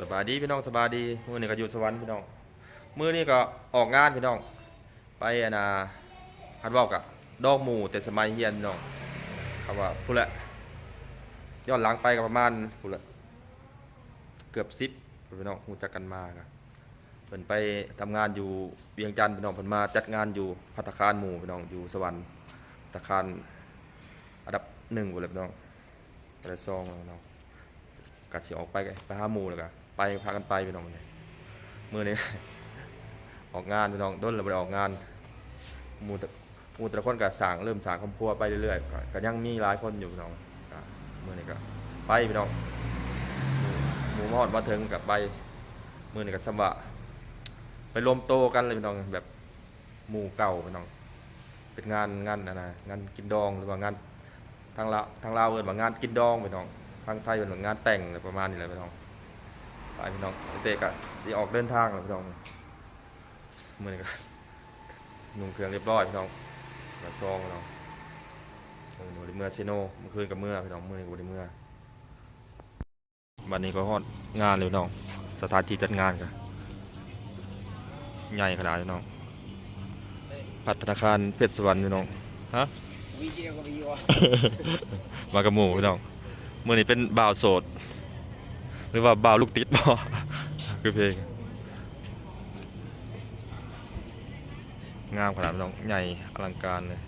สบายดีพี่น้องสบายดีมือนี้ก็อยู่สวรรค์พี่น้องมือนี้ก็ออกงานพี่น้อง ไปอนน่ะคันเว้ากับดอกหมู่แต่สมัยเรียนพี่น้องคำว่าพูดละย้อนหลังไปก็ประมาณพูดละเกือบ10พี่น้องฮู้จักกันมาก็เพิ่นไปทำงานอยู่เวียงจันทน์พี่น้องเพิ่นมาจัดงานอยู่ภัตตาคารหมู่พี่น้องอยู่สวรรค์ภัตตาคารอันดับหนึ่งพุ่นแหละพี่น้องไปได้ซองพี่น้องกัดสิออกไปไปหาหมูแล้วก็ ไปพากันไปพี่น้องเนี่ยมือนี้ ออกงานพี่น้องต้นเราไปออกงานมูตมูแต่ละคนก็สั่งเริ่มสั่งครอบครัวไปเรื่อยๆก็ยังมีหลายคนอยู่พี่น้องมือนี้ก็ไปพี่น้องหมูมอดมาถึงกับไปมือนี้ก็สบะไปรวมโตกันเลยพี่น้องแบบหมู่เก่าพี่น้อง เป็นงานงานอะไรงานกินดองหรือว่างานทางลาวทางลาวเอินว่างานกินดองพี่น้องทางไทยเป็นงานแต่งอะไรประมาณนี้แหละพี่น้อง ไปพี่น้องเตะกะสีออกเดินทางแล้วพี่น้องมือนี้ก็นุ่งเครื่องเรียบร้อยพี่น้องกระซองพี่น้องเออหนูได้เมื่อซิโนเมื่อคืนกับเมื่อพี่น้องมือนี้กูได้เมื่อวันนี้ก็ฮอดงานเลยพี่น้องสถานที่จัดงานกันใหญ่ขนาดพี่น้องพัฒนาคารเพชรสวรรค์พี่น้องฮะวีเจียวกับวีวะมากับหมู่พี่น้องมื่อนี้เป็นบ่าวโสด หรือว่าบ่าวลูกติดบ่คือเพลง งามขนาดน้องใหญ่อลังการเลย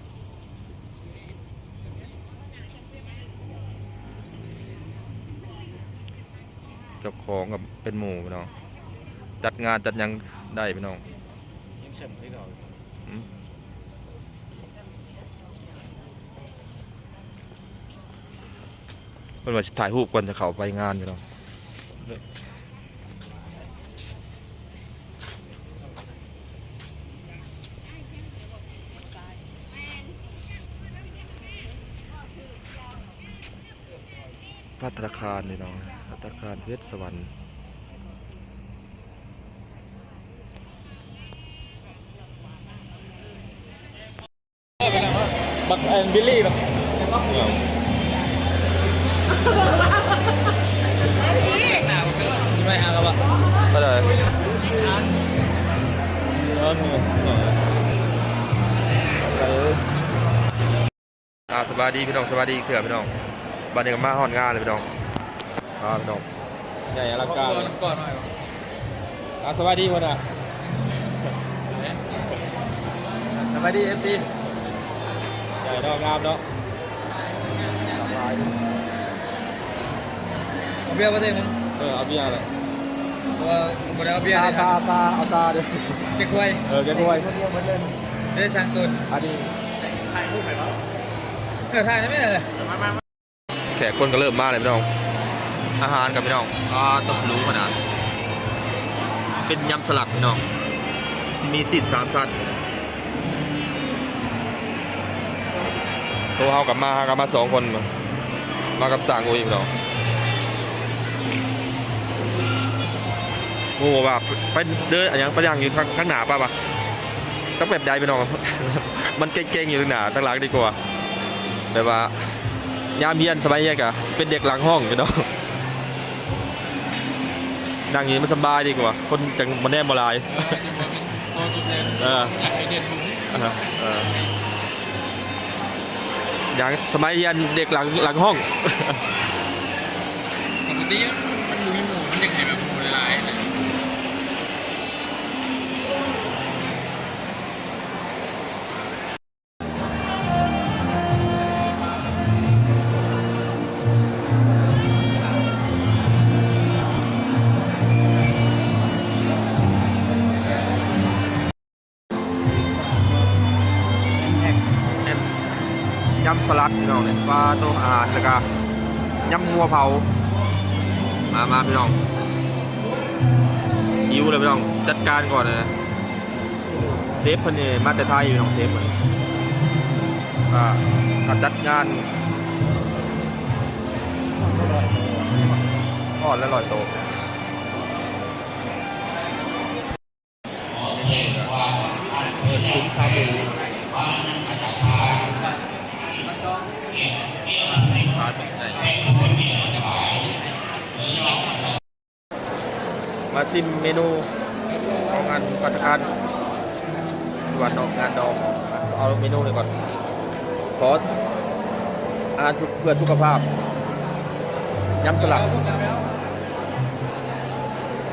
เจ้าของกับเป็นหมู่พี่น้อง จัดงานจัดยังได้พี่น้องยังเฉมไม่ก่อนเพิ่นว่าถ่ายรูปก่อนจะเข้าไปงานพี่น้อง พัฒนาคารนี่น้องพัฒนาคารเพชรสวรรค์บักแอนบิลลี่แบบ เออมืออ่าสบายดีพี่น้องสบายดีเขื่อพี่น้องบันนี้ก็มาฮอดงานเลยพี่น้องอ่าพี่น้องใหญ่อลังการเลยก่อนหน่อยอ่าสบายดีคนอะสวัสดีเอฟซีใหญ่ดอกงามเนาะเอาเบียร์มาด้วยมึงเออเอาเบียร์เลยเพราะ ว่าบ่ได้เอาเบียร์เลยซาซาเอาซาดิเจ๊กล้วยเออแกด้วยได้สั่งตุนอันนี้เออทานได้ไหมเลยแขกคนก็เริ่มมาเลยพี่น้อง อาหารกับพี่น้องอ่าต้องรู้ขนาด เป็นยำสลัดพี่น้องที่มีสิทธิ์สามสัตว์ตัวเฮากับมาเฮากับมาสองคนมามากับสางอุ้ยพี่น้อง โอ้โหว่าไปเดินอะไรยังไปยังอยู่ข้างางหน้าป่ะปะต้องแบบใดพี่น้อง มันเก่งๆอยู่ข้างหน้าตั้งหลังดีกว่าแบบว่ายามเยียนสบายเยียกะเป็นเด็กหลังห้องพี่น้องนั่งอย่างนี้มันสบายดีกว่า คนจังมันแนมบลายโอ้จุดเอออยากให้เด่นบุ้งเออเอออย่างสมัยเรียนเด็กหลังหลังห้องปกติมันอยู่มีหมูมันยังไงแบบ เลยยำสลัดพี่น้องเนี่ยปลาตัวอาหารแล้วก็ยำงัวเผา มามาพี่น้อง หิวเลยพี่น้องจัดการก่อนนะเซฟพิ่นนี่มาแต่ไทยอยู่น้องเซฟเพิ่นก็ก็จัดงานทอดและลอยโตะคุ้มข้าวหมูขาดเป็นไง มา ชิมเมนูของงานปัตตาคารสวรรค์ดอกงานดองเอาเมนูเลยก่อนขออาหารเพื่อสุขภาพยำสลัดมั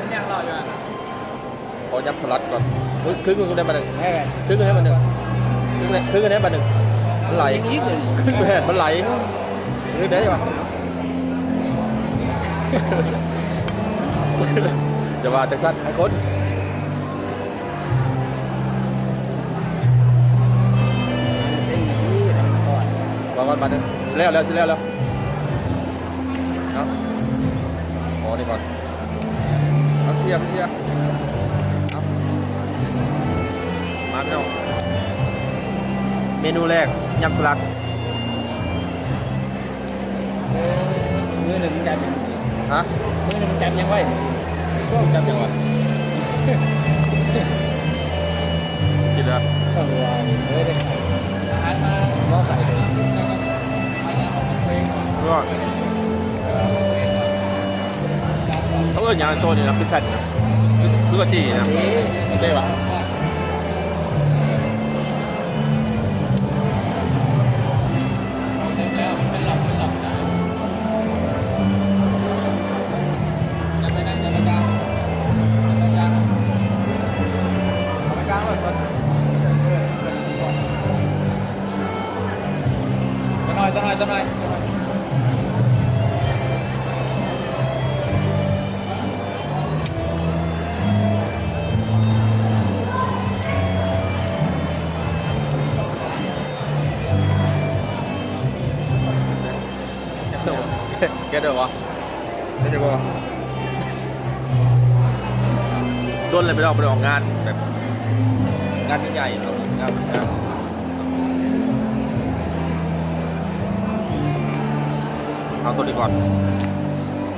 นยังรออยู่อะขอยำสลัดก่อนครึ่งครึ่งก็ได้มาหนึ่งครึ่งก็ได้มาหนึ่งครึ่งครึ่งก็ได้มาหนึ่งมันไหลยิ่งเลยครึ่งแผ่นมันไหลครึ่งได้ปะ อย่าว่าแต่สั้นให้คนวางก่อนมาหนึ่งแล้วแล้วสิแล้วแล้วเอาอ๋อนี่ก่อนเอาเชียร์เชียร์เอามาเนาะเมนูแรกยำสลัดมือหนึ่งจับยังฮะมือหนึ่งจับยังไว้ ช่วงจับยังวะกินแล้วต้องรอเลยได้อาหารมาล้อไข่เลยอาหารของตัวเองก่อนก็เขาเอออย่างตัวนี้นะคือแผ่นนะคือกะจีนะเอ๊ะได้ปะ เดี๋ยววะแกเดี๋ยววะต้นเลยไปออกไปออกงานแบบงานใหญ่ๆเรางานงานเอาตัวนี้ก่อน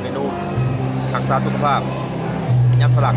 เมนูรักษาสุขภาพยำสลัด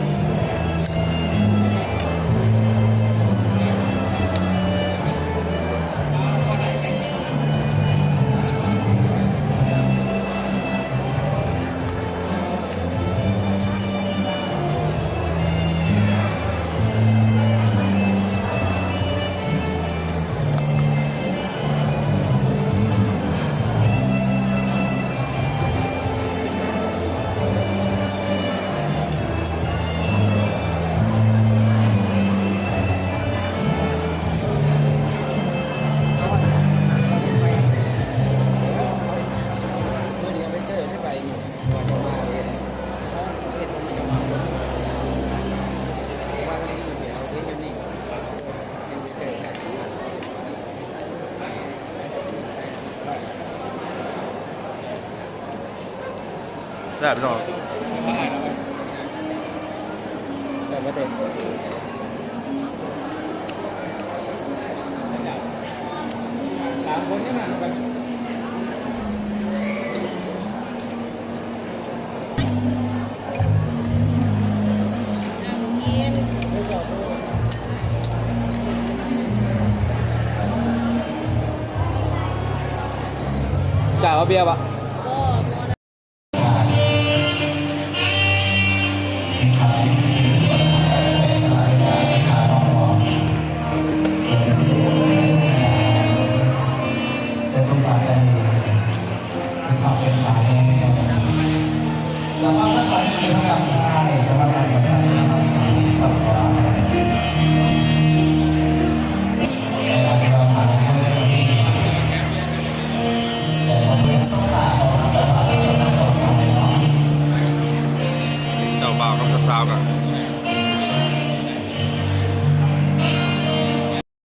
พื่อนครับบ้านเ